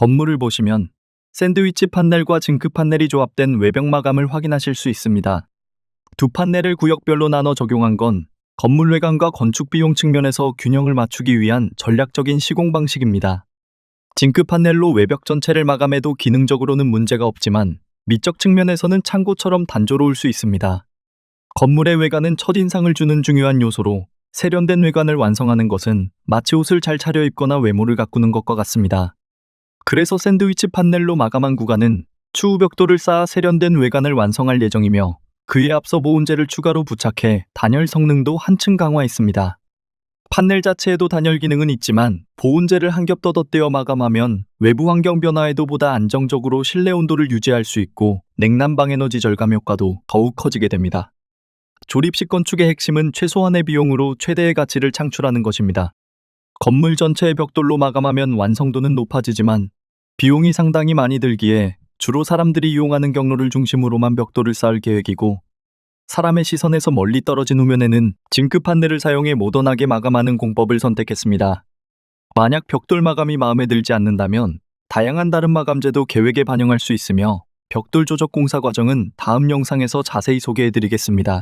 건물을 보시면 샌드위치 판넬과 징크 판넬이 조합된 외벽 마감을 확인하실 수 있습니다. 두 판넬을 구역별로 나눠 적용한 건 건물 외관과 건축 비용 측면에서 균형을 맞추기 위한 전략적인 시공 방식입니다. 징크 판넬로 외벽 전체를 마감해도 기능적으로는 문제가 없지만 미적 측면에서는 창고처럼 단조로울 수 있습니다. 건물의 외관은 첫인상을 주는 중요한 요소로 세련된 외관을 완성하는 것은 마치 옷을 잘 차려입거나 외모를 가꾸는 것과 같습니다. 그래서 샌드위치 판넬로 마감한 구간은 추후 벽돌을 쌓아 세련된 외관을 완성할 예정이며 그에 앞서 보온재를 추가로 부착해 단열 성능도 한층 강화했습니다. 판넬 자체에도 단열 기능은 있지만 보온재를 한 겹 더 덧대어 마감하면 외부 환경 변화에도 보다 안정적으로 실내 온도를 유지할 수 있고 냉난방 에너지 절감 효과도 더욱 커지게 됩니다. 조립식 건축의 핵심은 최소한의 비용으로 최대의 가치를 창출하는 것입니다. 건물 전체의 벽돌로 마감하면 완성도는 높아지지만 비용이 상당히 많이 들기에 주로 사람들이 이용하는 경로를 중심으로만 벽돌을 쌓을 계획이고 사람의 시선에서 멀리 떨어진 후면에는 징크 판넬을 사용해 모던하게 마감하는 공법을 선택했습니다. 만약 벽돌 마감이 마음에 들지 않는다면 다양한 다른 마감재도 계획에 반영할 수 있으며 벽돌 조적 공사 과정은 다음 영상에서 자세히 소개해 드리겠습니다.